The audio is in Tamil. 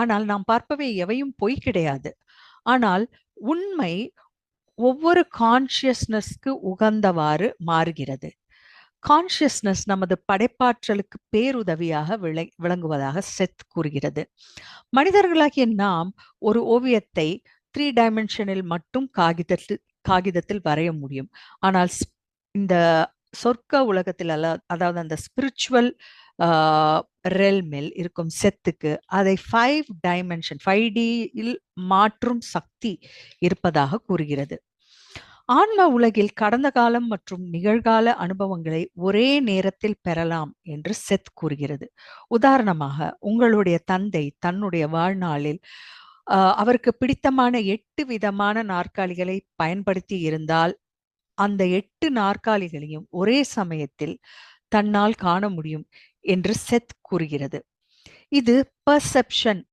ஆனால் நாம் பார்ப்பவை எவையும் பொய் கிடையாது. ஆனால் உண்மை ஒவ்வொரு கான்ஷியஸ்னஸ்க்கு உகந்தவாறு மாறுகிறது. கான்ஷியஸ்னஸ் நமது படைப்பாற்றலுக்கு பேருதவியாக விளை விளங்குவதாக செத் கூறுகிறது. மனிதர்களாகிய நாம் ஒரு ஓவியத்தை த்ரீ டைமென்ஷனில் மட்டும் காகிதத்தில் காகிதத்தில் வரைய முடியும். ஆனால் இந்த சொர்க்க உலகத்தில் அல்ல அதாவது அந்த ஸ்பிரிச்சுவல் ரெல்மில் இருக்கும் செத்துக்கு அதை ஃபைவ் டைமென்ஷன் ஃபைவ் டியில் மாற்றும் சக்தி இருப்பதாக கூறுகிறது. ஆன்ம உலகில் கடந்த காலம் மற்றும் நிகழ்கால அனுபவங்களை ஒரே நேரத்தில் பெறலாம் என்று செத் கூறுகிறது. உதாரணமாக உங்களுடைய தந்தை தன்னுடைய வாழ்நாளில் அவருக்கு பிடித்தமான எட்டு விதமான நாற்காலிகளை பயன்படுத்தி இருந்தால் அந்த எட்டு நாற்காலிகளையும் ஒரே சமயத்தில் தன்னால் காண முடியும் என்று செத் கூறுகிறது. இது பர்செப்ஷன்